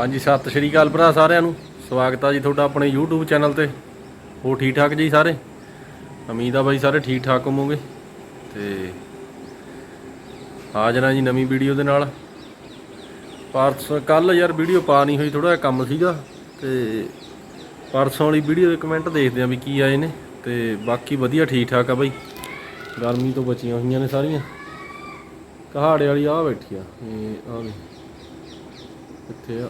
ਹਾਂਜੀ, ਸਤਿ ਸ਼੍ਰੀ ਅਕਾਲ ਭਰਾ ਸਾਰਿਆਂ ਨੂੰ। ਸਵਾਗਤ ਆ ਜੀ ਤੁਹਾਡਾ ਆਪਣੇ YouTube ਚੈਨਲ ਤੇ। ਹੋ ਠੀਕ ਠਾਕ ਜੀ ਸਾਰੇ? ਉਮੀਦ ਆ ਬਾਈ ਸਾਰੇ ਠੀਕ ਠਾਕ ਹੋਵੋਗੇ। ਤੇ ਹਾਜ਼ਰ ਆ ਜੀ ਨਵੀਂ ਵੀਡੀਓ ਦੇ ਨਾਲ। ਪਰਸੋਂ, ਕੱਲ ਯਾਰ ਵੀਡੀਓ ਪਾ ਨਹੀਂ ਹੋਈ ਥੋੜਾ ਜਿਹਾ ਕੰਮ ਸੀਗਾ। ਤੇ ਪਰਸੋਂ ਵਾਲੀ ਵੀਡੀਓ ਦੇ ਕਮੈਂਟ ਦੇਖਦੇ ਆ ਵੀ ਕੀ ਆਏ ਨੇ। ਤੇ ਬਾਕੀ ਵਧੀਆ ਠੀਕ ਠਾਕ ਆ ਬਾਈ। ਗਰਮੀ ਤੋਂ ਬਚੀਆਂ ਹੋਈਆਂ ਨੇ ਸਾਰੀਆਂ। ਕਹਾੜੇ ਵਾਲੀ ਆ ਬੈਠੀ ਆ। ਇਹ ਆ ਕਿੱਥੇ ਆ।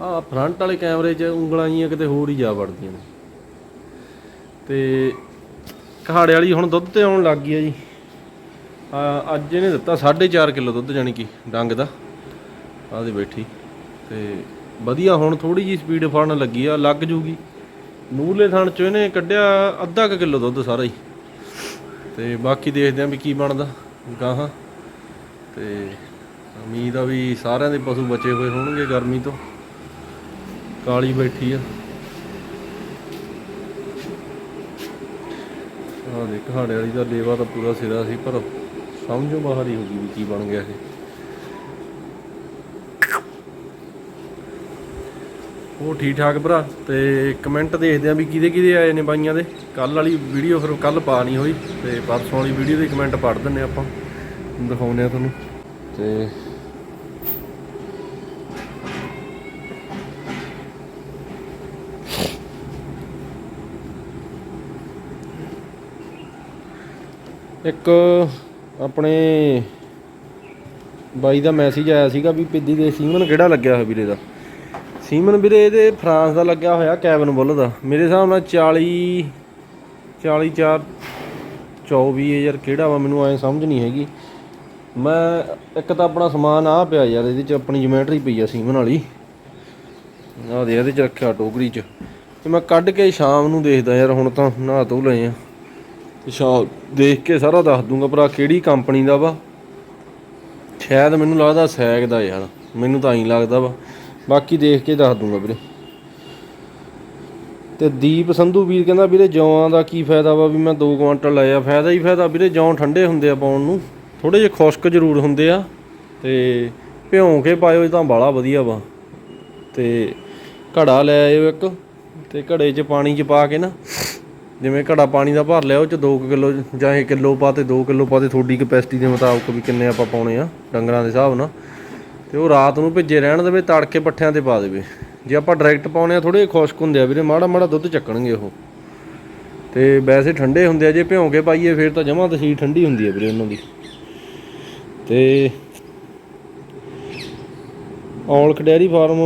ਆ ਫਰੰਟ ਵਾਲੇ ਕੈਮਰੇ 'ਚ ਉਂਗਲਾਂ ਜੀਆਂ ਕਿਤੇ ਹੋਰ ਹੀ ਜਾ ਵੜਦੀਆਂ ਨੇ। ਤੇ ਕਹਾੜੇ ਵਾਲੀ ਹੁਣ ਦੁੱਧ ਤੇ ਆਉਣ ਲੱਗ ਗਈ ਆ ਜੀ। ਅੱਜ ਇਹਨੇ ਦਿੱਤਾ 4.5 ਕਿਲੋ ਦੁੱਧ ਜਾਨੀ ਕਿ ਡੰਗ ਦਾ। ਆਹ ਦੇ ਬੈਠੀ। ਤੇ ਵਧੀਆ ਹੁਣ ਥੋੜੀ ਜੀ ਸਪੀਡ ਫੜਨ ਲੱਗੀ ਆ, ਲੱਗ ਜੂਗੀ। ਮੂਲੇ ਥਣ ਚੋਂ ਇਹਨੇ ਕੱਢਿਆ ਅੱਧਾ ਕੁ ਕਿਲੋ ਦੁੱਧ ਸਾਰਾ ਹੀ। ਤੇ ਬਾਕੀ ਦੇਖਦੇ ਆਂ ਵੀ ਕੀ ਬਣਦਾ, ਗਾਹਾਂ। ਤੇ ਉਮੀਦ ਆ ਵੀ ਸਾਰਿਆਂ ਦੇ ਪਸ਼ੂ ਬਚੇ ਹੋਏ ਹੋਣਗੇ ਗਰਮੀ ਤੋਂ। ਕਾਲੀ ਬੈਠੀ ਆ। ਆ ਦੇਖ ਕਹਾੜੇ ਵਾਲੀ ਦਾ ਲੇਵਾ ਤਾਂ ਪੂਰਾ ਸਿਰਾ ਸੀ, ਪਰ ਸਮਝੋ ਬਾਹਰ ਹੀ ਹੋ ਗਈ ਵੀ ਕੀ ਬਣ ਗਿਆ ਇਹ। ਉਹ ਠੀਕ ਠਾਕ ਭਰਾ? ਤੇ ਕਮੈਂਟ ਦੇਖਦੇ ਆ ਵੀ ਕਿਹਦੇ ਕਿਹਦੇ ਆਏ ਨੇ ਬਾਈਆਂ ਦੇ। ਕੱਲ ਵਾਲੀ ਵੀਡੀਓ ਫਿਰ ਕੱਲ ਪਾ ਨਹੀਂ ਹੋਈ, ਤੇ ਪਰਸੋਂ ਵਾਲੀ ਵੀਡੀਓ ਦੇ ਕਮੈਂਟ ਪੜ੍ਹ ਦਿੰਨੇ ਆਪਾਂ। ਦਿਖਾਉਂਦੇ ਆ ਤੁਹਾਨੂੰ। ਤੇ ਇੱਕ ਆਪਣੇ ਬਾਈ ਦਾ ਮੈਸੇਜ ਆਇਆ ਸੀਗਾ ਵੀ ਪਿੱਦੀ ਦੇ ਸੀਮਨ ਕਿਹੜਾ ਲੱਗਿਆ ਹੋਇਆ ਵੀਰੇ ਦਾ? ਸੀਮਨ ਵੀਰੇ ਇਹਦੇ ਫਰਾਂਸ ਦਾ ਲੱਗਿਆ ਹੋਇਆ ਕੈਬਨ ਬੁੱਲ ਦਾ। ਮੇਰੇ ਹਿਸਾਬ ਨਾਲ 40 40 4 24 ਯਾਰ ਕਿਹੜਾ ਵਾ ਮੈਨੂੰ ਐ ਸਮਝ ਨਹੀਂ ਹੈਗੀ। ਮੈਂ ਇੱਕ ਤਾਂ ਆਪਣਾ ਸਮਾਨ ਆ ਪਿਆ ਯਾਰ, ਇਹਦੇ ਚ ਆਪਣੀ ਜਿਓਮੈਟਰੀ ਪਈ ਆ ਸੀਮਨ ਵਾਲੀ। ਆਹ ਦੇ ਇਹਦੇ ਚ ਰੱਖਿਆ ਟੋਕਰੀ ਚ। ਤੇ ਮੈਂ ਕੱਢ ਕੇ ਸ਼ਾਮ ਨੂੰ ਦੇਖਦਾ ਯਾਰ, ਹੁਣ ਤਾਂ ਨਹਾ ਧੋ ਲਏ ਆ। ਤੇ ਸ਼ਾਮ ਦੇਖ ਕੇ ਸਾਰਾ ਦੱਸ ਦੂੰਗਾ, ਭਰਾ ਕਿਹੜੀ ਕੰਪਨੀ ਦਾ ਵਾ। ਸ਼ਾਇਦ ਮੈਨੂੰ ਲੱਗਦਾ ਸੈਗ ਦਾ ਯਾਰ, ਮੈਨੂੰ ਤਾਂ ਐਂ ਲੱਗਦਾ ਵਾ। ਬਾਕੀ ਦੇਖ ਕੇ ਦੱਸ ਦੂੰਗਾ ਵੀਰੇ। ਤੇ ਦੀਪ ਸੰਧੂ ਵੀਰ ਕਹਿੰਦਾ, ਵੀਰੇ ਜੌਆਂ ਦਾ ਕੀ ਫਾਇਦਾ ਵਾ ਵੀ ਮੈਂ 2 ਕੁਆਂਟਲ ਲਾਇਆ ਫਾਇਦਾ ਹੀ ਫਾਇਦਾ, ਵੀਰੇ ਜੌਂ ਠੰਡੇ ਹੁੰਦੇ ਆ ਪਾਉਣ ਨੂੰ। ਥੋੜੇ ਜਿਹੇ ਖੁਸ਼ਕ ਜ਼ਰੂਰ ਹੁੰਦੇ ਆ ਤੇ ਭਿਉਂ ਕੇ ਪਾਇਓ ਤਾਂ ਬਾਲਾ ਵਧੀਆ ਵਾ। ਤੇ ਘੜਾ ਲੈ ਆਇਓ ਇੱਕ ਤੇ ਘੜੇ 'ਚ ਪਾਣੀ 'ਚ ਪਾ ਕੇ ਨਾ, ਜਿਵੇਂ ਘੜਾ ਪਾਣੀ ਦਾ ਭਰ ਲਿਆ ਉਹ 'ਚ 2 ਕਿਲੋ ਜਾਂ 1 ਕਿਲੋ ਪਾ ਤੇ 2 ਕਿਲੋ ਪਾ ਤੇ ਤੁਹਾਡੀ ਕਪੈਸਿਟੀ ਦੇ ਮੁਤਾਬਕ ਵੀ ਕਿੰਨੇ ਆਪਾਂ ਪਾਉਣੇ ਆ ਡੰਗਰਾਂ ਦੇ ਹਿਸਾਬ ਨਾਲ। ਤੇ ਉਹ ਰਾਤ ਨੂੰ ਭਿੱਜੇ ਰਹਿਣ ਦੇਵੇ, ਤੜਕੇ ਪੱਠਿਆਂ ਤੇ ਪਾ ਦੇਵੇ। ਜੇ ਆਪਾਂ ਡਾਇਰੈਕਟ ਪਾਉਣੇ ਆ ਥੋੜੇ ਖੁਸ਼ਕ ਹੁੰਦੇ ਆ ਵੀਰੇ, ਮਾੜਾ ਮਾੜਾ ਦੁੱਧ ਚੱਕਣਗੇ ਉਹ। ਤੇ ਵੈਸੇ ਠੰਡੇ ਹੁੰਦੇ ਆ, ਜੇ ਭਿਉਂ ਕੇ ਪਾਈਏ ਫਿਰ ਤਾਂ ਜਮਾਂ ਤਸੀਰ ਠੰਡੀ ਹੁੰਦੀ ਆ ਵੀਰੇ ਉਹਨਾਂ ਦੀ। ਤੇ ਔਲਖ ਡੈਰੀ ਫਾਰਮ,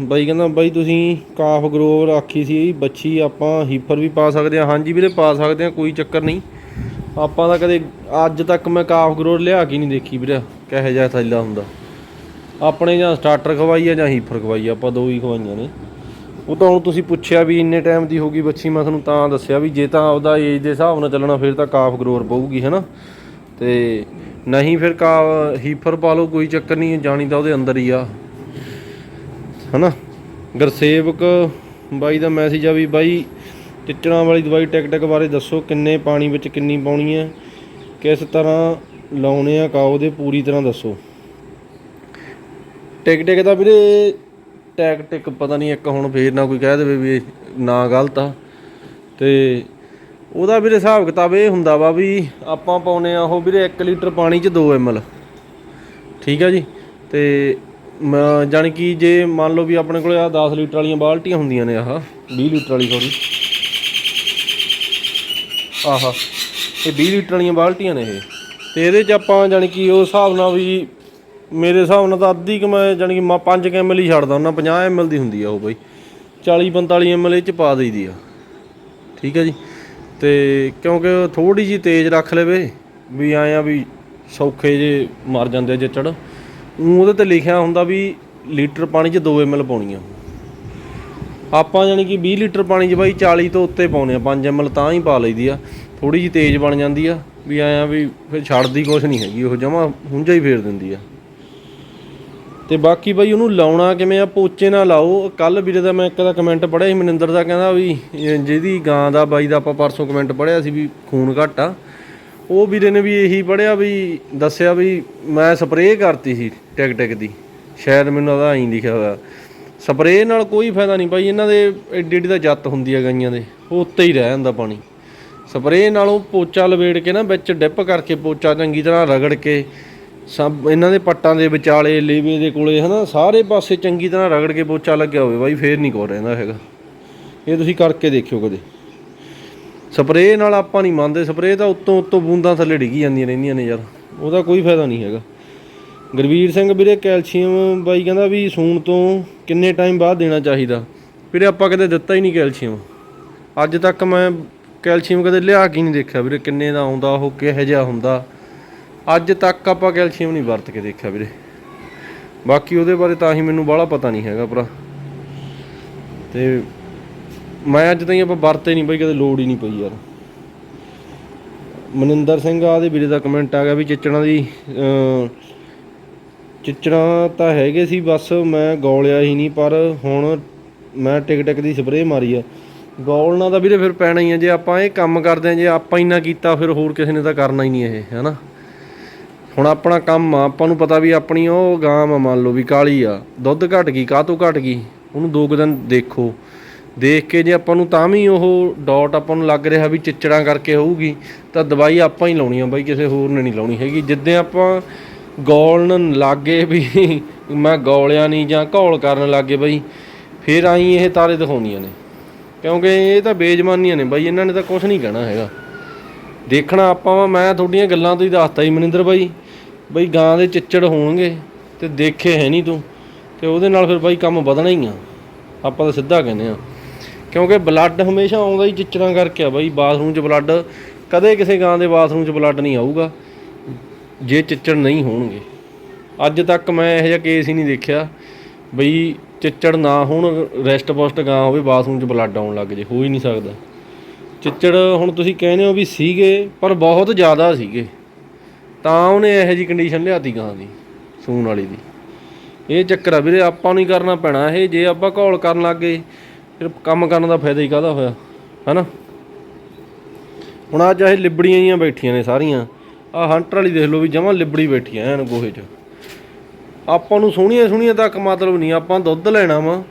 ਬਾਈ ਕਹਿੰਦਾ, ਬਾਈ ਤੁਸੀਂ ਕਾਫ ਗਰੋਵਰ ਆਖੀ ਸੀ, ਬੱਚੀ ਆਪਾਂ ਹੀਫਰ ਵੀ ਪਾ ਸਕਦੇ ਆ ਹਾਂਜੀ ਵੀਰੇ, ਪਾ ਸਕਦੇ ਆ ਕੋਈ ਚੱਕਰ ਨਹੀਂ। ਆਪਾਂ ਤਾਂ ਕਦੇ ਅੱਜ ਤੱਕ ਮੈਂ ਕਾਫ ਗਰੋਵਰ ਲਿਆ ਕੇ ਨਹੀਂ ਦੇਖੀ ਵੀਰੇ, ਕਿਹੋ ਜਿਹਾ ਥੈਲਾ ਹੁੰਦਾ। ਆਪਣੇ ਜਾਂ ਸਟਾਰਟਰ ਖਵਾਈ ਆ ਜਾਂ ਹੀਫਰ ਖਵਾਈ ਆਪਾਂ ਦੋ ਹੀ ਖਵਾਈਆਂ ਨੇ। ਉਹ ਤਾਂ ਹੁਣ ਤੁਸੀਂ ਪੁੱਛਿਆ ਵੀ ਇੰਨੇ ਟਾਈਮ ਦੀ ਹੋਗੀ ਬੱਚੀ, ਮੈਂ ਤੁਹਾਨੂੰ ਤਾਂ ਦੱਸਿਆ ਵੀ ਜੇ ਤਾਂ ਆਪਦਾ ਏਜ ਦੇ ਹਿਸਾਬ ਨਾਲ ਚੱਲਣਾ, ਫਿਰ ਤਾਂ ਕਾਫ ਗਰੋਰ ਪਊਗੀ, ਹੈਨਾ। ਤੇ ਨਹੀਂ ਫਿਰ ਕਾ ਹੀਫਰ ਪਾ ਲਓ, ਕੋਈ ਚੱਕਰ ਨਹੀਂ, ਜਾਣੀ ਤਾਂ ਉਹਦੇ ਅੰਦਰ ਹੀ ਆ। ਹਨਾ? ਗੁਰਸੇਵਕ, ਬਾਈ ਦਾ ਮੈਸੇਜ ਆ ਵੀ ਬਾਈ ਚਿੱਚੜਾਂ ਵਾਲੀ ਦਵਾਈ ਟਿਕ ਟਿਕ ਬਾਰੇ ਦੱਸੋ, ਕਿੰਨੇ ਪਾਣੀ ਵਿੱਚ ਕਿੰਨੀ ਪਾਉਣੀ ਹੈ, ਕਿਸ ਤਰ੍ਹਾਂ ਲਾਉਣੇ ਆ ਕਾਓ ਦੇ ਪੂਰੀ ਤਰ੍ਹਾਂ ਦੱਸੋ। ਟਿਕ ਟਿਕ ਦਾ ਵੀਰੇ, ਟੈਕ ਟਿਕ ਪਤਾ ਨਹੀਂ, ਇੱਕ ਹੁਣ ਫੇਰ ਨਾ ਕੋਈ ਕਹਿ ਦੇਵੇ ਵੀ ਨਾ ਗਲਤ ਆ। ਤੇ ਉਹਦਾ ਵੀਰੇ ਹਿਸਾਬ ਕਿਤਾਬ ਇਹ ਹੁੰਦਾ ਵਾ ਵੀ ਆਪਾਂ ਪਾਉਨੇ ਆ ਉਹ ਵੀਰੇ 1 ਲੀਟਰ ਪਾਣੀ 'ਚ 2 ml ਠੀਕ ਆ ਜੀ? ਤੇ ਮ- ਜਾਣੀ ਕਿ ਜੇ ਮੰਨ ਲਓ ਵੀ ਆਪਣੇ ਕੋਲੇ ਆ 10 ਲੀਟਰ ਵਾਲੀਆਂ ਬਾਲਟੀਆਂ ਹੁੰਦੀਆਂ ਨੇ ਆਹ 20 ਲੀਟਰ ਵਾਲੀ ਸੌਰੀ ਆਹਾ, ਇਹ 20 ਲੀਟਰ ਵਾਲੀਆਂ ਬਾਲਟੀਆਂ ਨੇ ਇਹ। ਤੇ ਇਹਦੇ 'ਚ ਆਪਾਂ ਜਾਣੀ ਕਿ ਉਹ ਹਿਸਾਬ ਨਾਲ ਵੀ ਮੇਰੇ ਹਿਸਾਬ ਨਾਲ ਤਾਂ ਅੱਧੀ ਕਿ ਮੈਂ ਜਾਣੀ ਕਿ ਮੈਂ 5 ml ਹੀ ਛੱਡਦਾ ਉਹਨਾਂ 50 ml ਦੀ ਹੁੰਦੀ ਆ ਉਹ ਬਈ। 40 45 ml ਇਹ 'ਚ ਪਾ ਦਈਦੀ ਆ। ਠੀਕ ਆ ਜੀ? ਤੇ ਕਿਉਂਕਿ ਥੋੜੀ ਜੀ ਤੇਜ਼ ਰੱਖ ਲਵੇ ਵੀ ਆਏ ਆ ਵੀ ਸੌਖੇ ਜੇ ਮਰ ਜਾਂਦੇ ਆ ਜੱਚੜ। ਉਹਦੇ ਤੇ ਲਿਖਿਆ ਹੁੰਦਾ ਵੀ ਲੀਟਰ ਪਾਣੀ 'ਚ 2 ml ਪਾਉਣੀ ਆ ਆਪਾਂ ਜਾਣੀ ਕਿ 20 ਲੀਟਰ ਪਾਣੀ 'ਚ ਬਾਈ 40 ਤੋਂ ਉੱਤੇ ਪਾਉਣੇ ਆ 5 ml ਤਾਂ ਹੀ ਪਾ ਲਈਦੀ ਆ। ਥੋੜੀ ਜੀ ਤੇਜ਼ ਬਣ ਜਾਂਦੀ ਆ ਵੀ ਆਏ ਵੀ ਫਿਰ ਛੱਡਦੀ ਕੁਛ ਨਹੀਂ ਹੈਗੀ, ਉਹ ਜਮਾ ਹੁੰਝਾ ਹੀ ਫੇਰ ਦਿੰਦੀ ਆ। ਤੇ ਬਾਕੀ ਬਾਈ ਉਹਨੂੰ ਲਾਉਣਾ ਕਿਵੇਂ ਆ, ਪੋਚੇ ਨਾਲ ਲਾਓ। ਕੱਲ ਵੀਰੇ ਦਾ ਮੈਂ ਇੱਕ ਦਾ ਕਮੈਂਟ ਪੜਿਆ ਸੀ, ਮਨਿੰਦਰ ਦਾ ਕਹਿੰਦਾ ਵੀ ਜਿਹਦੀ ਗਾਂ ਦਾ ਬਾਈ ਦਾ ਆਪਾਂ ਪਰਸੋਂ ਕਮੈਂਟ ਪੜਿਆ ਸੀ ਵੀ ਖੂਨ ਘੱਟ ਆ। ਉਹ ਵੀਰੇ ਨੇ ਵੀ ਇਹੀ ਪੜਿਆ ਵੀ, ਦੱਸਿਆ ਵੀ ਮੈਂ ਸਪਰੇਅ ਕਰਤੀ ਸੀ ਟਿਕ ਟਿਕ ਦੀ। ਸ਼ਾਇਦ ਮੈਨੂੰ ਉਹਦਾ ਐਂ ਲਿਖਿਆ ਹੋਇਆ। ਸਪਰੇਅ ਨਾਲ ਕੋਈ ਫਾਇਦਾ ਨਹੀਂ ਬਾਈ, ਇਹਨਾਂ ਦੇ ਐਡੀ ਐਡੀ ਦਾ ਜੱਤ ਹੁੰਦੀ ਆ ਗਾਈਆਂ ਦੇ, ਉਹ ਉੱਤੇ ਹੀ ਰਹਿ ਜਾਂਦਾ ਪਾਣੀ। ਸਪਰੇਅ ਨਾਲ ਉਹ ਪੋਚਾ ਲਵੇੜ ਕੇ ਨਾ ਵਿੱਚ ਡਿਪ ਕਰਕੇ ਪੋਚਾ ਚੰਗੀ ਤਰ੍ਹਾਂ ਰਗੜ ਕੇ ਸਭ ਇਹਨਾਂ ਦੇ ਪੱਟਾਂ ਦੇ ਵਿਚਾਲੇ, ਲੇਵੇ ਦੇ ਕੋਲੇ, ਹਨਾ, ਸਾਰੇ ਪਾਸੇ ਚੰਗੀ ਤਰ੍ਹਾਂ ਰਗੜ ਕੇ ਪੋਚਾ ਲੱਗਿਆ ਹੋਵੇ ਬਾਈ, ਫੇਰ ਨਹੀਂ ਕੋ ਰਹਿੰਦਾ ਹੈਗਾ। ਇਹ ਤੁਸੀਂ ਕਰਕੇ ਦੇਖਿਓ ਕਦੇ। ਸਪਰੇਅ ਨਾਲ ਆਪਾਂ ਨਹੀਂ ਮੰਨਦੇ, ਸਪਰੇਅ ਤਾਂ ਉੱਤੋਂ ਉੱਤੋਂ ਬੂੰਦਾਂ ਥੱਲੇ ਡਿੱਗੀ ਜਾਂਦੀਆਂ ਰਹਿੰਦੀਆਂ ਨੇ ਯਾਰ, ਉਹਦਾ ਕੋਈ ਫਾਇਦਾ ਨਹੀਂ ਹੈਗਾ। ਗੁਰਵੀਰ ਸਿੰਘ ਵੀਰੇ, ਕੈਲਸ਼ੀਅਮ ਬਾਈ ਕਹਿੰਦਾ ਵੀ ਸੂਣ ਤੋਂ ਕਿੰਨੇ ਟਾਈਮ ਬਾਅਦ ਦੇਣਾ ਚਾਹੀਦਾ? ਵੀਰੇ, ਆਪਾਂ ਕਦੇ ਦਿੱਤਾ ਹੀ ਨਹੀਂ ਕੈਲਸ਼ੀਅਮ। ਅੱਜ ਤੱਕ ਮੈਂ ਕੈਲਸ਼ੀਅਮ ਕਦੇ ਲਿਆ ਕੇ ਨਹੀਂ ਦੇਖਿਆ ਵੀਰੇ, ਕਿੰਨੇ ਦਾ ਆਉਂਦਾ, ਉਹ ਕਿਹੋ ਜਿਹਾ ਹੁੰਦਾ। ਅੱਜ ਤੱਕ ਆਪਾਂ ਕੈਲਸ਼ੀਅਮ ਨਹੀਂ ਵਰਤ ਕੇ ਦੇਖਿਆ ਵੀਰੇ। ਬਾਕੀ ਉਹਦੇ ਬਾਰੇ ਤਾਂ ਹੀ ਮੈਨੂੰ ਬਾਹਲਾ ਪਤਾ ਨਹੀਂ ਹੈਗਾ ਭਰਾ। ਤੇ ਮੈਂ ਅੱਜ ਤਾਈਂ ਆਪਾਂ ਵਰਤੇ ਨਹੀਂ ਬਈ ਕਦੇ ਲੋੜ ਹੀ ਨਹੀਂ ਪਈ ਯਾਰ। ਮਨਿੰਦਰ ਸਿੰਘ ਆ ਦੇ ਵੀਰੇ ਦਾ ਕਮੈਂਟ ਆ ਗਿਆ ਵੀ ਚਿੱਚੜਾਂ ਦੀ ਅਮ, ਚਿੱਚੜਾਂ ਤਾਂ ਹੈਗੇ ਸੀ ਬਸ ਮੈਂ ਗੋਲਿਆ ਹੀ ਨਹੀਂ ਪਰ ਹੁਣ ਮੈਂ ਟਿਕ ਟਿਕ ਦੀ ਸਪਰੇਅ ਮਾਰੀ ਆ। ਗੋਲਣਾ ਤਾਂ ਵੀਰੇ ਫਿਰ ਪੈਣਾ ਹੀ ਆ ਜੇ ਆਪਾਂ ਇਹ ਕੰਮ ਕਰਦੇ ਆ ਜੇ ਆਪਾਂ ਹੀ ਨਾ ਕੀਤਾ ਫਿਰ ਹੋਰ ਕਿਸੇ ਨੇ ਤਾਂ ਕਰਨਾ ਹੀ ਨਹੀਂ ਇਹ ਹੈਨਾ? ਹੁਣ ਆਪਣਾ ਕੰਮ ਆ, ਆਪਾਂ ਨੂੰ ਪਤਾ ਵੀ ਆਪਣੀ ਉਹ ਗਾਂ ਆ, ਮੰਨ ਲਓ ਵੀ ਕਾਲੀ ਆ, ਦੁੱਧ ਘਟ ਗਈ ਕਾਹ ਤੋਂ ਘਟ ਗਈ? ਉਹਨੂੰ ਦੋ ਕੁ ਦਿਨ ਦੇਖੋ। ਦੇਖ ਕੇ ਜੇ ਆਪਾਂ ਨੂੰ ਤਾਂ ਵੀ ਉਹ ਡਾਟ ਆਪਾਂ ਨੂੰ ਲੱਗ ਰਿਹਾ ਵੀ ਚਿੱਚੜਾਂ ਕਰਕੇ ਹੋਊਗੀ, ਤਾਂ ਦਵਾਈ ਆਪਾਂ ਹੀ ਲਾਉਣੀ ਆ ਬਾਈ, ਕਿਸੇ ਹੋਰ ਨੇ ਨਹੀਂ ਲਾਉਣੀ ਹੈਗੀ। ਜਿੱਦਾਂ ਆਪਾਂ ਗੋਲਣ ਲੱਗੇ ਵੀ ਮੈਂ ਗੋਲਿਆ ਨਹੀਂ ਜਾਂ ਘੋਲ ਕਰਨ ਲੱਗੇ ਬਾਈ, ਫਿਰ ਆਈ ਇਹ ਤਾਰੇ ਦਿਖਾਉਂਦੀਆਂ ਨੇ। ਕਿਉਂਕਿ ਇਹ ਤਾਂ ਬੇਜਮਾਨੀਆਂ ਨੇ ਬਾਈ, ਇਹਨਾਂ ਨੇ ਤਾਂ ਕੁਝ ਨਹੀਂ ਕਹਿਣਾ ਹੈਗਾ। ਦੇਖਣਾ ਆਪਾਂ ਵਾ, ਮੈਂ ਤੁਹਾਡੀਆਂ ਗੱਲਾਂ ਤੋਂ ਹੀ ਦੱਸਤਾ ਜੀ ਮਨਿੰਦਰ ਬਾਈ। ਬਈ ਗਾਂ ਦੇ ਚਿੱਚੜ ਹੋਣਗੇ ਤੇ ਦੇਖੇ ਹੈ ਨਹੀਂ ਤੂੰ, ਤੇ ਉਹਦੇ ਨਾਲ ਫਿਰ ਬਾਈ ਕੰਮ ਵਧਣਾ ਹੀ ਆ। ਆਪਾਂ ਤਾਂ ਸਿੱਧਾ ਕਹਿੰਦੇ ਆ। ਕਿਉਂਕਿ ਬਲੱਡ ਹਮੇਸ਼ਾ ਆਉਂਦਾ ਹੀ ਚਿੱਚੜਾਂ ਕਰਕੇ ਆ ਬਾਈ ਬਾਥਰੂਮ 'ਚ ਬਲੱਡ ਕਦੇ ਕਿਸੇ ਗਾਂ ਦੇ ਬਾਥਰੂਮ 'ਚ ਬਲੱਡ ਨਹੀਂ ਆਊਗਾ, ਜੇ ਚਿੱਚੜ ਨਹੀਂ ਹੋਣਗੇ। ਅੱਜ ਤੱਕ ਮੈਂ ਇਹੋ ਜਿਹਾ ਕੇਸ ਹੀ ਨਹੀਂ ਦੇਖਿਆ ਬਈ ਚਿੱਚੜ ਨਾ ਹੋਣ ਰੈਸਟ ਪੋਸਟ ਗਾਂ ਹੋਵੇ ਬਾਥਰੂਮ 'ਚ ਬਲੱਡ ਆਉਣ ਲੱਗ ਜੇ, ਹੋ ਹੀ ਨਹੀਂ ਸਕਦਾ। ਚਿੱਚੜ ਹੁਣ ਤੁਸੀਂ ਕਹਿੰਦੇ ਹੋ ਵੀ ਸੀਗੇ, ਪਰ ਬਹੁਤ ਜ਼ਿਆਦਾ ਸੀਗੇ। ਤਾਂ ਉਹਨੇ ਇਹੋ ਜੀ ਕੰਡੀਸ਼ਨ ਲਿਆਤੀ ਗਾਂ ਦੀ, ਸੂਣ ਵਾਲੀ ਦੀ। ਇਹ ਚੱਕਰ ਆ ਵੀਰੇ, ਆਪਾਂ ਨੂੰ ਹੀ ਕਰਨਾ ਪੈਣਾ ਇਹ, ਜੇ ਆਪਾਂ ਘੋਲ ਕਰਨ ਲੱਗ ਗਏ, ਫਿਰ ਕੰਮ ਕਰਨ ਦਾ ਫਾਇਦਾ ਹੀ ਕਾਹਦਾ ਹੋਇਆ, ਹੈਨਾ? ਹੁਣ ਅੱਜ ਇਹ ਲਿਬੜੀਆਂ ਜੀਆਂ ਬੈਠੀਆਂ ਨੇ ਸਾਰੀਆਂ ਆ ਹੰਟਰ ਵਾਲੀ ਦੇਖ ਲਓ ਵੀ ਜਮਾਂ ਲਿਬੜੀ ਬੈਠੀ ਐ ਐਨ ਗੋਹੇ 'ਚ। ਆਪਾਂ ਨੂੰ ਸੋਹਣੀਆਂ ਸੋਹਣੀਆਂ ਤੱਕ ਮਤਲਬ ਨਹੀਂ, ਆਪਾਂ ਦੁੱਧ ਲੈਣਾ ਵਾ,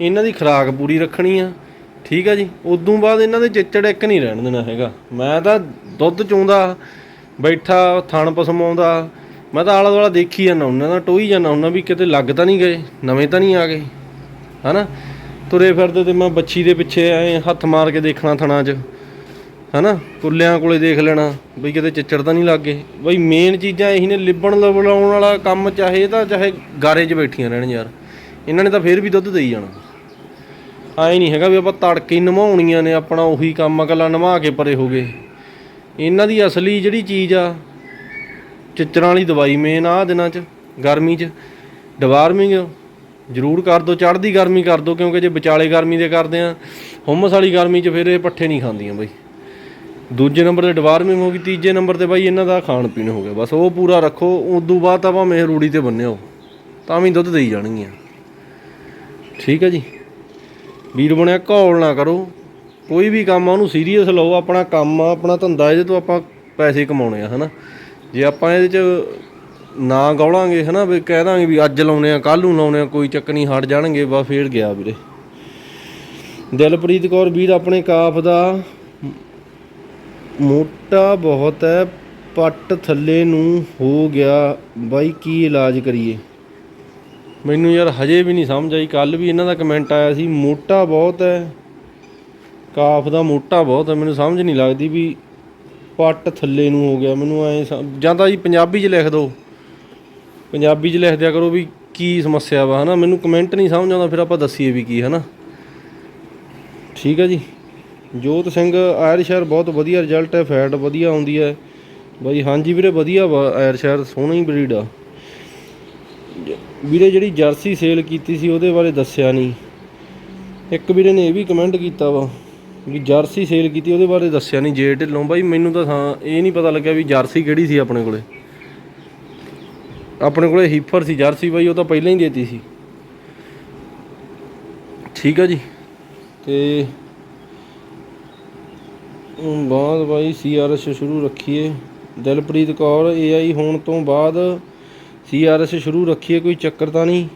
ਇਹਨਾਂ ਦੀ ਖੁਰਾਕ ਪੂਰੀ ਰੱਖਣੀ ਆ, ਠੀਕ ਆ ਜੀ? ਉਦੋਂ ਬਾਅਦ ਇਹਨਾਂ ਦੇ ਚਿੱਚੜ ਇੱਕ ਨਹੀਂ ਰਹਿਣ ਦੇਣਾ ਹੈਗਾ। ਮੈਂ ਤਾਂ ਦੁੱਧ ਚੋਂਦਾ ਬੈਠਾ, ਥਣ ਪਸਮਾਉਂਦਾ। ਮੈਂ ਤਾਂ ਆਲਾ ਦੁਆਲਾ ਦੇਖੀ ਜਾਂਦਾ ਉਹਨਾਂ ਦਾ ਟੋਈ ਜਾਂਦਾ ਹੁੰਦਾ ਵੀ ਕਿਤੇ ਲੱਗ ਤਾਂ ਨਹੀਂ ਗਏ, ਨਵੇਂ ਤਾਂ ਨਹੀਂ ਆ ਗਏ, ਹਨਾ? ਤੁਰੇ ਫਿਰਦੇ ਤੇ ਮੈਂ ਬੱਚੀ ਦੇ ਪਿੱਛੇ ਐ ਹੱਥ ਮਾਰ ਕੇ ਦੇਖਣਾ ਥਣਾ 'ਚ, ਹਨਾ? ਕੁੱਲਿਆਂ ਕੋਲੇ ਦੇਖ ਲੈਣਾ, ਬਈ ਕਿਤੇ ਚਿੱਚੜ ਤਾਂ ਨਹੀਂ ਲੱਗ ਗਏ। ਬਈ ਮੇਨ ਚੀਜ਼ਾਂ ਇਹੀ ਨੇ, ਲਿਬਣ ਲਵਲਾਉਣ ਵਾਲਾ ਕੰਮ ਚਾਹੇ ਤਾਂ ਚਾਹੇ ਗਾਰੇ 'ਚ ਬੈਠੀਆਂ ਰਹਿਣ ਯਾਰ। ਇਹਨਾਂ ਨੇ ਤਾਂ ਫੇਰ ਵੀ ਦੁੱਧ ਦੇਈ ਜਾਣਾ। ਆਏ ਨਹੀਂ ਹੈਗਾ ਵੀ ਆਪਾਂ ਤੜਕੇ ਹੀ ਨਮਾਉਣੀਆਂ ਨੇ, ਆਪਣਾ ਉਹੀ ਕੰਮ ਅਗਲਾ ਨਮਾ ਕੇ ਪਰੇ ਹੋ ਗਏ। ਇਹਨਾਂ ਦੀ ਅਸਲੀ ਜਿਹੜੀ ਚੀਜ਼ ਆ ਚਿੱਤਰਾਂ ਵਾਲੀ ਦਵਾਈ ਮੇਨ ਆ ਦਿਨਾਂ 'ਚ, ਗਰਮੀ 'ਚ। ਡਿਵਾਰਮਿੰਗ ਜ਼ਰੂਰ ਕਰ ਦੋ, ਚੜ੍ਹਦੀ ਗਰਮੀ ਕਰ ਦੋ, ਕਿਉਂਕਿ ਜੇ ਵਿਚਾਲੇ ਗਰਮੀ ਦੇ ਕਰਦੇ ਆ, ਹੁਮਸ ਵਾਲੀ ਗਰਮੀ 'ਚ ਫਿਰ ਇਹ ਪੱਠੇ ਨਹੀਂ ਖਾਂਦੀਆਂ ਬਈ। ਦੂਜੇ ਨੰਬਰ ਤੇ ਡਿਵਾਰਮਿੰਗ ਹੋ ਗਈ, ਤੀਜੇ ਨੰਬਰ ਤੇ ਬਾਈ ਇਹਨਾਂ ਦਾ ਖਾਣ ਪੀਣ ਹੋ ਗਿਆ। ਬਸ ਉਹ ਪੂਰਾ ਰੱਖੋ, ਉਦੋਂ ਬਾਅਦ ਤਾਂ ਭਾਵੇਂ ਰੂੜੀ ਤੇ ਬੰਨਿਓ, ਤਾਂ ਵੀ ਦੁੱਧ ਦੇਈ ਜਾਣਗੀਆਂ। ਠੀਕ ਹੈ ਜੀ। ਵੀਰ ਬਣਿਆ, ਘੋਲ ਨਾ ਕਰੋ। ਕੋਈ ਵੀ ਕੰਮ ਆ, ਉਹਨੂੰ ਸੀਰੀਅਸ ਲਓ, ਆਪਣਾ ਕੰਮ ਆ, ਆਪਣਾ ਧੰਦਾ ਇਹਦੇ ਤੋਂ ਆਪਾਂ ਪੈਸੇ ਕਮਾਉਣੇ ਆ, ਹਨਾ। ਜੇ ਆਪਾਂ ਇਹਦੇ ਚ ਨਾ ਗੌਲਾਂਗੇ, ਹਨਾ, ਵੀ ਕਹਿ ਦਾਂਗੇ ਵੀ ਅੱਜ ਲਾਉਨੇ ਆ ਕੱਲ ਨੂੰ ਲਾਉਨੇ ਆ, ਕੋਈ ਚੱਕ ਨਹੀਂ, ਹਟ ਜਾਣਗੇ, ਬਸ ਫੇਰ ਗਿਆ ਵੀਰੇ। ਦਿਲਪ੍ਰੀਤ ਕੌਰ ਵੀਰ ਆਪਣੇ ਕਾਫ ਦਾ ਮੋਟਾ ਬਹੁਤ ਹੈ, ਪੱਟ ਥੱਲੇ ਨੂੰ ਹੋ ਗਿਆ, ਬਾਈ ਕੀ ਇਲਾਜ ਕਰੀਏ? ਮੈਨੂੰ ਯਾਰ ਹਜੇ ਵੀ ਨਹੀਂ ਸਮਝ ਆਈ ਕੱਲ ਵੀ ਇਹਨਾਂ ਦਾ ਕਮੈਂਟ ਆਇਆ ਸੀ, ਮੋਟਾ ਬਹੁਤ ਹੈ ਕਾਫ ਦਾ ਮੋਟਾ ਬਹੁਤ ਹੈ, ਮੈਨੂੰ ਸਮਝ ਨਹੀਂ ਲੱਗਦੀ ਵੀ ਪੱਟ ਥੱਲੇ ਨੂੰ ਹੋ ਗਿਆ, ਮੈਨੂੰ ਐ ਜਾਂ ਤਾਂ ਜੀ ਪੰਜਾਬੀ 'ਚ ਲਿਖ ਦਿਓ। ਪੰਜਾਬੀ 'ਚ ਲਿਖ ਦਿਆ ਕਰੋ ਵੀ ਕੀ ਸਮੱਸਿਆ ਵਾ, ਹਨਾ? ਮੈਨੂੰ ਕਮੈਂਟ ਨਹੀਂ ਸਮਝ ਆਉਂਦਾ, ਫਿਰ ਆਪਾਂ ਦੱਸੀਏ ਵੀ ਕੀ, ਹਨਾ? ਠੀਕ ਹੈ ਜੀ। ਜੋਤ ਸਿੰਘ ਆਇਰ ਸ਼ਹਿਰ ਬਹੁਤ ਵਧੀਆ ਰਿਜ਼ਲਟ ਹੈ ਫੈਟ ਵਧੀਆ ਆਉਂਦੀ ਹੈ। ਬਾਈ, ਹਾਂਜੀ ਵੀਰੇ, ਵਧੀਆ ਵਾ ਆਇਰ ਸ਼ਹਿਰ ਸੋਹਣੀ ਬਰੀਡ ਆ। ਵੀਰੇ, ਜਿਹੜੀ ਜਰਸੀ ਸੇਲ ਕੀਤੀ ਸੀ, ਉਹਦੇ ਬਾਰੇ ਦੱਸਿਆ ਨਹੀਂ। ਇੱਕ ਵੀਰੇ ਨੇ ਇਹ ਵੀ ਕਮੈਂਟ ਕੀਤਾ ਵਾ। ਵੀ ਜਰਸੀ ਸੇਲ ਕੀਤੀ, ਉਹਦੇ ਬਾਰੇ ਦੱਸਿਆ ਨਹੀਂ ਜੇ ਢਿੱਲੋਂ ਬਾਈ, ਮੈਨੂੰ ਤਾਂ ਹਾਂ ਇਹ ਨਹੀਂ ਪਤਾ ਲੱਗਿਆ ਵੀ ਜਰਸੀ ਕਿਹੜੀ ਸੀ ਆਪਣੇ ਕੋਲੇ। ਆਪਣੇ ਕੋਲੇ ਹੀਫਰ ਸੀ, ਜਰਸੀ ਬਾਈ, ਉਹ ਤਾਂ ਪਹਿਲਾਂ ਹੀ ਦੇਤੀ ਸੀ। ਠੀਕ ਆ ਜੀ। ਤੇ ਬਾਅਦ ਬਾਈ ਸੀਆਰਐਸ ਸ਼ੁਰੂ ਰੱਖੀਏ। ਦਿਲਪ੍ਰੀਤ ਕੌਰ ਏਆਈ ਹੋਣ ਤੋਂ ਬਾਅਦ ਸੀਆਰਐਸ ਸ਼ੁਰੂ ਰੱਖੀਏ, ਕੋਈ ਚੱਕਰ ਤਾਂ ਨਹੀਂ।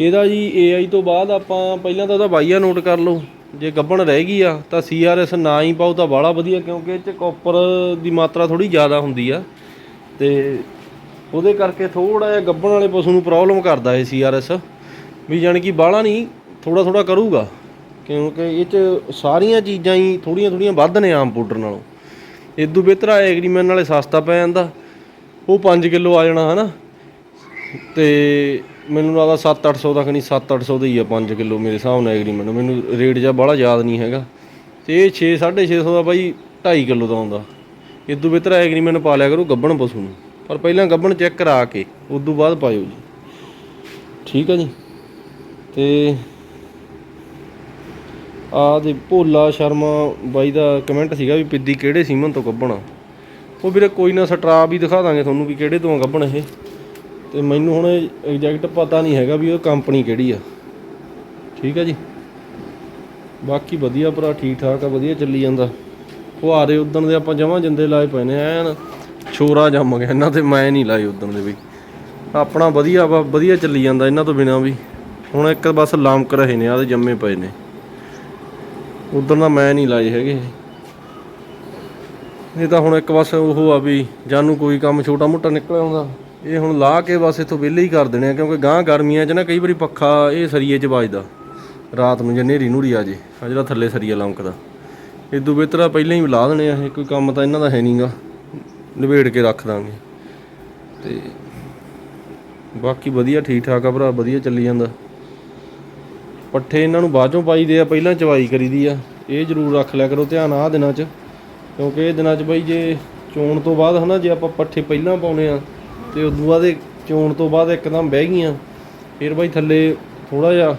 ਇਹਦਾ ਜੀ AI ਤੋਂ ਬਾਅਦ ਆਪਾਂ ਪਹਿਲਾਂ ਤਾਂ ਉਹਦਾ ਵਾਈਆ ਨੋਟ ਕਰ ਲਓ। ਜੇ ਗੱਬਣ ਰਹਿ ਗਈ ਆ, ਤਾਂ CRS ਨਾ ਹੀ ਪਾਓ ਤਾਂ ਬਾਹਲਾ ਵਧੀਆ, ਕਿਉਂਕਿ ਇਹ ਚ ਕਾਪਰ ਦੀ ਮਾਤਰਾ ਥੋੜੀ ਜ਼ਿਆਦਾ ਹੁੰਦੀ ਆ। ਤੇ ਉਹਦੇ ਕਰਕੇ ਥੋੜਾ ਜਿਹਾ ਗੱਬਣ ਵਾਲੇ ਪਸ਼ੂ ਨੂੰ ਪ੍ਰੋਬਲਮ ਕਰਦਾ ਇਹ CRS ਵੀ ਜਾਣੀ ਕਿ ਬਾਹਲਾ ਨਹੀਂ ਥੋੜਾ ਥੋੜਾ ਕਰੂਗਾ। ਕਿਉਂਕਿ ਇਹ ਚ ਸਾਰੀਆਂ ਚੀਜ਼ਾਂ ਹੀ ਥੋੜੀਆਂ ਥੋੜੀਆਂ ਵੱਧ ਨੇ ਆਮ ਪਾਊਡਰ ਨਾਲੋਂ। ਇਦੋਂ ਬਿਹਤਰ ਆ ਐਗਰੀਮੈਂਟ ਨਾਲੇ ਸਸਤਾ ਪੈ ਜਾਂਦਾ। ਉਹ 5 ਕਿਲੋ ਆ ਜਾਣਾ, ਹਨਾ। ਤੇ ਮੈਨੂੰ ਲੱਗਦਾ 7-800 ਤੱਕ ਨਹੀਂ 7-800 ਦਾ ਹੀ ਆ 5 ਕਿਲੋ ਮੇਰੇ ਹਿਸਾਬ ਨਾਲ ਐਗਰੀਮੈਂਟ ਮੈਨੂੰ ਰੇਟ ਜਿਹਾ ਬਾਹਲਾ ਯਾਦ ਨਹੀਂ ਹੈਗਾ। ਤੇ ਇਹ 6-650 ਦਾ ਬਾਈ 2.5 ਕਿਲੋ ਦਾ ਆਉਂਦਾ। ਇਦੋਂ ਬਿਹਤਰ ਐਗਰੀਮੈਂਟ ਪਾ ਲਿਆ ਕਰੋ ਗੱਬਣ ਪਸ਼ੂ ਨੂੰ। ਪਰ ਪਹਿਲਾਂ ਗੱਬਣ ਚੈੱਕ ਕਰਾ ਕੇ ਉਦੋਂ ਬਾਅਦ ਪਾਇਓ ਜੀ। ਠੀਕ ਆ ਜੀ? ਤੇ ਆ ਦੇ ਭੋਲਾ ਸ਼ਰਮਾ ਬਾਈ ਦਾ ਕਮੈਂਟ ਸੀਗਾ ਵੀ ਪਿੱਦੀ ਕਿਹੜੇ ਸੀਮਨ ਤੋਂ ਗੱਬਣਾ ਉਹ ਵੀਰੇ ਕੋਈ ਨਾ ਸਟਰਾਪ ਵੀ ਦਿਖਾ ਦਾਂਗੇ ਤੁਹਾਨੂੰ ਵੀ ਕਿਹੜੇ ਤੋਂ ਆ ਗੱਬਣ ਇਹ। ਤੇ ਮੈਨੂੰ ਹੁਣ ਐਗਜ਼ੈਕਟ ਪਤਾ ਨਹੀਂ ਹੈਗਾ ਵੀ ਉਹ ਕੰਪਨੀ ਕਿਹੜੀ ਆ। ਠੀਕ ਆ ਜੀ? ਬਾਕੀ ਵਧੀਆ ਭਰਾ ਠੀਕ ਠਾਕ ਆ, ਵਧੀਆ ਚੱਲੀ ਜਾਂਦਾ। ਫੁਹਾਰੇ ਉਦਣ ਦੇ ਆਪਾਂ ਜਮਾਂ ਜਿੰਦੇ ਲਾਏ ਪਏ ਨੇ, ਐਨ ਛੋਰਾ ਜੰਮ ਗਿਆ ਇਹਨਾਂ ਤੇ, ਮੈਂ ਨਹੀਂ ਲਾਏ ਉਦਣ ਦੇ ਵੀ। ਆਪਣਾ ਵਧੀਆ ਵਾ, ਵਧੀਆ ਚੱਲੀ ਜਾਂਦਾ ਇਹਨਾਂ ਤੋਂ ਬਿਨਾ ਵੀ। ਹੁਣ ਇੱਕ ਬਸ ਲਾਮਕ ਰਹੇ ਨੇ ਆਦੇ ਜੰਮੇ ਪਏ ਨੇ। ਉਧਰ ਦਾ ਮੈਂ ਨਹੀਂ ਲਾਏ ਹੈਗੇ। ਇਹ ਤਾਂ ਹੁਣ ਇੱਕ ਬਸ ਉਹ ਆ ਵੀ, ਜਾਨੂੰ ਕੋਈ ਕੰਮ ਛੋਟਾ ਮੋਟਾ ਨਿਕਲ ਆਉਂਦਾ। ਇਹ ਹੁਣ ਲਾ ਕੇ ਬਸ ਇੱਥੋਂ ਵਿਹਲੇ ਹੀ ਕਰ ਦੇਣੇ ਆ, ਕਿਉਂਕਿ ਗਾਂ ਗਰਮੀਆਂ 'ਚ ਨਾ ਕਈ ਵਾਰੀ ਪੱਖਾ ਇਹ ਸਰੀਏ 'ਚ ਵੱਜਦਾ। ਰਾਤ ਨੂੰ ਜੇ ਨੇਰੀ ਨੂਰੀ ਆ ਜੇ, ਆ ਜਿਹੜਾ ਥੱਲੇ ਸਰੀਆ ਲੰਕਦਾ ਇਦੋਂ ਬਿਹਤਰ ਆ ਪਹਿਲਾਂ ਹੀ ਲਾ ਦੇਣੇ ਆ, ਇਹ ਕੋਈ ਕੰਮ ਤਾਂ ਇਹਨਾਂ ਦਾ ਹੈ ਨਹੀਂਗਾ। ਨਿਬੇੜ ਕੇ ਰੱਖ ਦਾਂਗੇ। ਤੇ ਬਾਕੀ ਵਧੀਆ ਠੀਕ ਠਾਕ ਆ ਭਰਾ, ਵਧੀਆ ਚੱਲੀ ਜਾਂਦਾ। ਪੱਠੇ ਇਹਨਾਂ ਨੂੰ ਬਾਅਦੋਂ ਪਾਈਦੇ ਆ, ਪਹਿਲਾਂ ਚਵਾਈ ਕਰੀਦੀ ਆ। ਇਹ ਜ਼ਰੂਰ ਰੱਖ ਲਿਆ ਕਰੋ ਧਿਆਨ ਆਹ ਦਿਨਾਂ 'ਚ, ਕਿਉਂਕਿ ਇਹ ਦਿਨਾਂ 'ਚ ਬਈ ਜੇ ਚੋਣ ਤੋਂ ਬਾਅਦ ਹਨਾ, ਜੇ ਆਪਾਂ ਪੱਠੇ ਪਹਿਲਾਂ ਪਾਉਨੇ ਆ ਤੇ ਉਦੋਂ ਬਾਅਦ ਇਹ ਚੋਣ ਤੋਂ ਬਾਅਦ ਇੱਕਦਮ ਬਹਿ ਗਈਆਂ। ਫਿਰ ਬਾਈ ਥੱਲੇ ਥੋੜਾ ਜਿਹਾ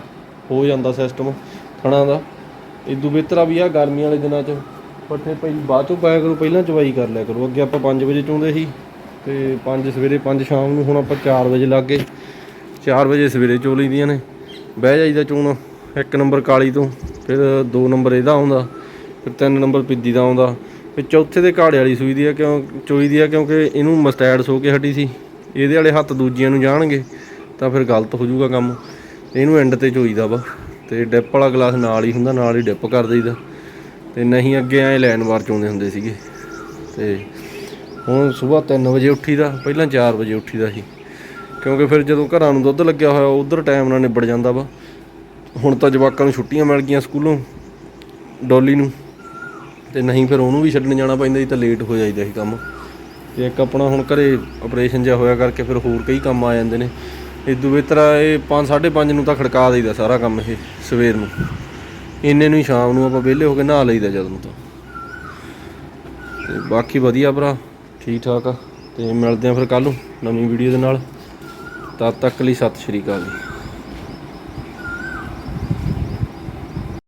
ਹੋ ਜਾਂਦਾ ਸਿਸਟਮ ਥਣਾ ਦਾ। ਇਦੋਂ ਬਿਹਤਰ ਆ ਵੀ ਆ ਗਰਮੀਆਂ ਵਾਲੇ ਦਿਨਾਂ 'ਚ। ਪੱਠੇ ਪਹਿਲ ਬਾਅਦ ਚੋਂ ਪਾਇਆ ਕਰੋ, ਪਹਿਲਾਂ ਚਵਾਈ ਕਰ ਲਿਆ ਕਰੋ। ਅੱਗੇ ਆਪਾਂ 5 ਵਜੇ ਚੋਂਦੇ ਸੀ ਤੇ 5 ਸਵੇਰੇ 5 ਸ਼ਾਮ ਨੂੰ, ਹੁਣ ਆਪਾਂ 4 ਵਜੇ ਲੱਗ। ਗਏ 4 ਵਜੇ ਸਵੇਰੇ ਚੋ ਲਈਦੀਆਂ ਨੇ। ਬਹਿ ਜਾਈਦਾ ਚੋਣ ਇੱਕ ਨੰਬਰ ਕਾਲੀ ਤੋਂ, ਫਿਰ ਦੋ ਨੰਬਰ ਇਹਦਾ ਆਉਂਦਾ, ਫਿਰ ਤਿੰਨ ਨੰਬਰ ਪਿੱਦੀ ਦਾ ਆਉਂਦਾ। ਫਿਰ ਚੌਥੇ ਦੇ ਘਾੜੇ ਵਾਲੀ ਸੂਈ ਦੀ ਆ, ਕਿਉਂ ਚੋਈ ਦੀ ਆ, ਕਿਉਂਕਿ ਇਹਨੂੰ ਮਸਟੈਡ ਸੋ ਕੇ ਹਟੀ ਸੀ। ਇਹਦੇ ਵਾਲੇ ਹੱਥ ਦੂਜਿਆਂ ਨੂੰ ਜਾਣਗੇ, ਤਾਂ ਫਿਰ ਗਲਤ ਹੋ ਜਾਊਗਾ ਕੰਮ। ਇਹਨੂੰ ਐਂਡ ਤੇ ਚੋਈਦਾ ਵਾ, ਤੇ ਡਿਪ ਵਾਲਾ ਗਲਾਸ ਨਾਲ ਹੀ ਹੁੰਦਾ, ਨਾਲ ਹੀ ਡਿਪ ਕਰ ਦਈਦਾ। ਤੇ ਨਹੀਂ ਅੱਗੇ ਐ ਲੈਨ ਵਾਰ ਚੋਂਦੇ ਹੁੰਦੇ ਸੀਗੇ। ਤੇ ਹੁਣ ਸਵੇਰ 3 ਵਜੇ ਉੱਠੀਦਾ, ਪਹਿਲਾਂ 4 ਵਜੇ ਉੱਠੀਦਾ ਸੀ। ਕਿਉਂਕਿ ਫਿਰ ਜਦੋਂ ਘਰਾਂ ਨੂੰ ਦੁੱਧ ਲੱਗਿਆ ਹੋਇਆ, ਉਧਰ ਟਾਈਮ ਨਾਲ ਨਿਬੜ ਜਾਂਦਾ ਵਾ। ਹੁਣ ਤਾਂ ਜਵਾਕਾਂ ਨੂੰ ਛੁੱਟੀਆਂ ਮਿਲ ਗਈਆਂ ਸਕੂਲੋਂ, ਡੋਲੀ ਨੂੰ। ਤੇ ਨਹੀਂ ਫਿਰ ਉਹਨੂੰ ਵੀ ਛੱਡਣ ਜਾਣਾ ਪੈਂਦਾ ਸੀ ਤਾਂ ਲੇਟ ਹੋ ਜਾਈਦਾ ਸੀ ਕੰਮ। ਤੇ ਇੱਕ ਆਪਣਾ ਹੁਣ ਘਰੇ ਆਪਰੇਸ਼ਨ ਜਿਹਾ ਹੋਇਆ ਕਰਕੇ ਫਿਰ ਹੋਰ ਕਈ ਕੰਮ ਆ ਜਾਂਦੇ ਨੇ। ਇਦੋਂ ਬਿਹਤਰ ਆ ਇਹ 5 5:30 ਨੂੰ ਤਾਂ ਖੜਕਾ ਦਈਦਾ ਸਾਰਾ ਕੰਮ ਇਹ, ਸਵੇਰ ਨੂੰ। ਇੰਨੇ ਨੂੰ ਹੀ ਸ਼ਾਮ ਨੂੰ ਆਪਾਂ ਵਿਹਲੇ ਹੋ ਕੇ ਨਹਾ ਲਈਦਾ ਜਦ ਨੂੰ ਤਾਂ। ਤੇ ਬਾਕੀ ਵਧੀਆ ਭਰਾ ਠੀਕ ਠਾਕ ਆ। ਤੇ ਮਿਲਦੇ ਆ ਫਿਰ ਕੱਲ ਨੂੰ ਨਵੀਂ ਵੀਡੀਓ ਦੇ ਨਾਲ। ਤਦ ਤੱਕ ਲਈ ਸਤਿ ਸ਼੍ਰੀ ਅਕਾਲ ਜੀ।